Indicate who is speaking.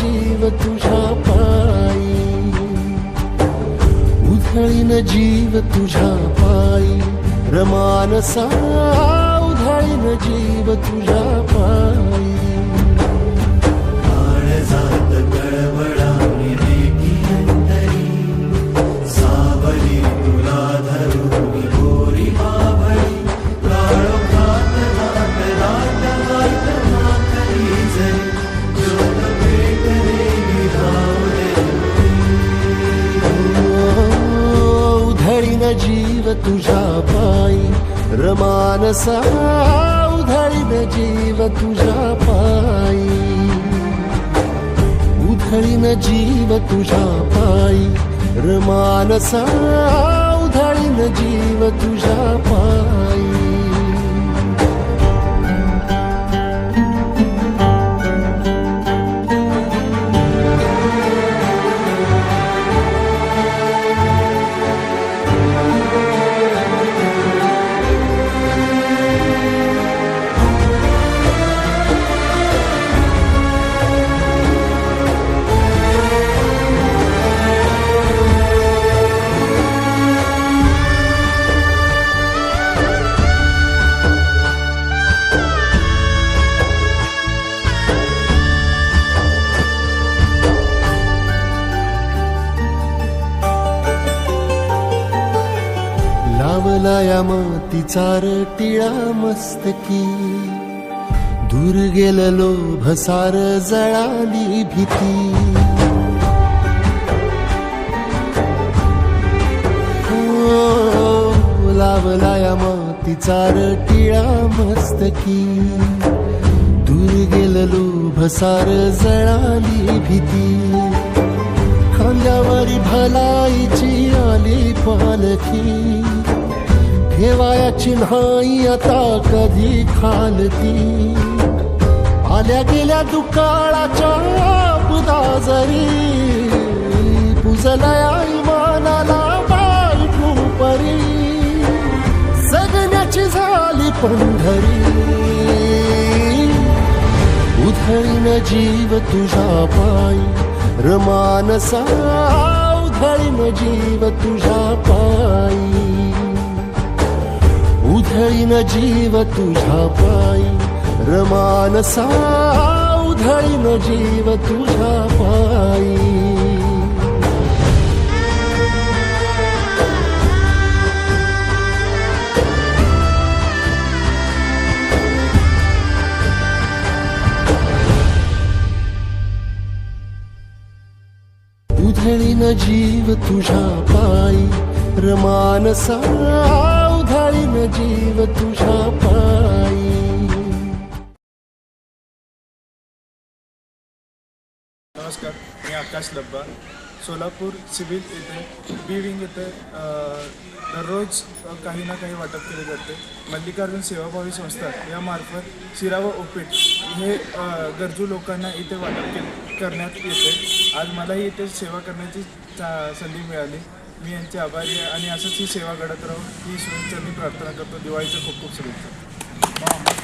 Speaker 1: जीव तुझा पायी उधळीन जीव तुझा पायी रमानसा उधळीन जीव तुझा पायी जीव तुझ्या पायी रमानसा उधळीन जीव तुझ्या पायी उधळीन जीव तुझ्या पायी रमानसा उधळीन जीव तुझ्या पायी लावला या मातीचा टिळा मस्तकी दूर गेललो भसार जळाली भीती. हो, लावला या मातीचा टिळा मस्तकी दूर गेलो भसार जळाली भीती. खांद्यावरी भलाईची आली पालखी. ठेवायाची नाही आता कधी खालती. आल्या गेल्या दुकाळाच्या बुदाजरी पुजलया इमानाला बायकू परी. जगण्याची झाली पंढरी. उधळीन जीव तुझा पायी. रमानसा उधळीन जीव तुझा पायी. उधळीन जीव तुझ्या पायी. रमानसा उधळीन जीव तुझ्या पायी. उधळीन जीव तुझ्या पायी. रमानसा उधळीन जीव तुझ्या पायी
Speaker 2: नमस्कार मी आकाश लब्बा सोलापूर सिव्हिल येथे बी विंग येथे दररोज काही ना काही वाटप केले जाते. मल्लिकार्जुन सेवाभावी संस्था यामार्फत शिरा व ओपीट हे गरजू लोकांना इथे वाटप के करण्यात येते. आज मलाही इथे सेवा करण्याची संधी मिळाली. मी यांचे आभारी आहे आणि असंच ही सेवा घडत राहू ही शुभेच्छा मी प्रार्थना करतो. दिवाळीचं खूप खूप शुभेच्छा.